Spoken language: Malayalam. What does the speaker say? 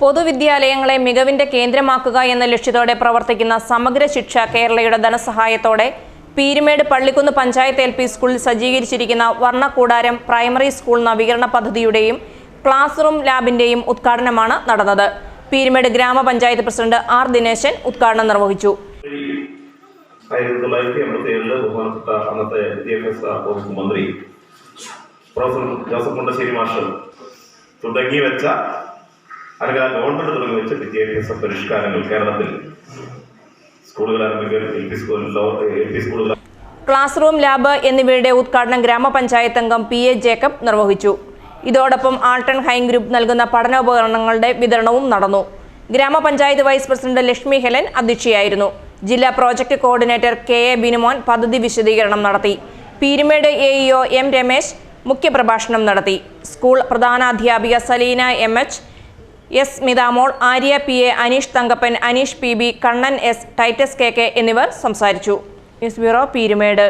പൊതുവിദ്യാലയങ്ങളെ മികവിന്റെ കേന്ദ്രമാക്കുക എന്ന ലക്ഷ്യത്തോടെ പ്രവർത്തിക്കുന്ന സമഗ്ര ശിക്ഷ കേരളയുടെ ധനസഹായത്തോടെ പീരുമേട് പള്ളിക്കുന്ന് പഞ്ചായത്ത് എൽ പി സ്കൂളിൽ സജ്ജീകരിച്ചിരിക്കുന്ന വർണക്കൂടാരം പ്രൈമറി സ്കൂൾ നവീകരണ പദ്ധതിയുടെയും ക്ലാസ് റൂം ലാബിന്റെയും ഉദ്ഘാടനമാണ് നടന്നത്. പീരുമേട് ഗ്രാമപഞ്ചായത്ത് പ്രസിഡന്റ് ആർ ദിനേശൻ ഉദ്ഘാടനം നിർവഹിച്ചു. ആയിരത്തി തൊള്ളായിരത്തി എൺപത്തി ഏഴിൽ ബഹുമാനപ്പെട്ട അന്നത്തെ വിദ്യാഭ്യാസ വകുപ്പ് മന്ത്രി പ്രൊഫസർ ജോസഫ് മുണ്ടശ്ശേരി തുടങ്ങി വെച്ച അല്ലെങ്കിൽ ആ ഗവൺമെന്റ് തുടങ്ങി വെച്ച വിദ്യാഭ്യാസ പരിഷ്കാരങ്ങൾ കേരളത്തിൽ സ്കൂളുകൾ ആരംഭിക്കുക സ്കൂളിലോ ക്ലാസ് റൂം ലാബ് എന്നിവയുടെ ഉദ്ഘാടനം ഗ്രാമപഞ്ചായത്ത് അംഗം പി എ ജേക്കബ് നിർവഹിച്ചു. ഇതോടൊപ്പം ആൾട്ടൺ ഹൈൻ ഗ്രൂപ്പ് നൽകുന്ന പഠനോപകരണങ്ങളുടെ വിതരണവും നടന്നു. ഗ്രാമപഞ്ചായത്ത് വൈസ് പ്രസിഡന്റ് ലക്ഷ്മി ഹെലൻ അധ്യക്ഷയായിരുന്നു. ജില്ലാ project coordinator K A Binumon പദ്ധതി വിശദീകരണം നടത്തി. Peermade A EO M Ramesh മുഖ്യപ്രഭാഷണം നടത്തി. School പ്രധാനാധ്യാപിക Saleena M H S Smithamol Arya P A Aneesh Thankappan Aneesh P B Kannan S Titus K K എന്നിവർ സംസാരിച്ചു. News bureau Peermade.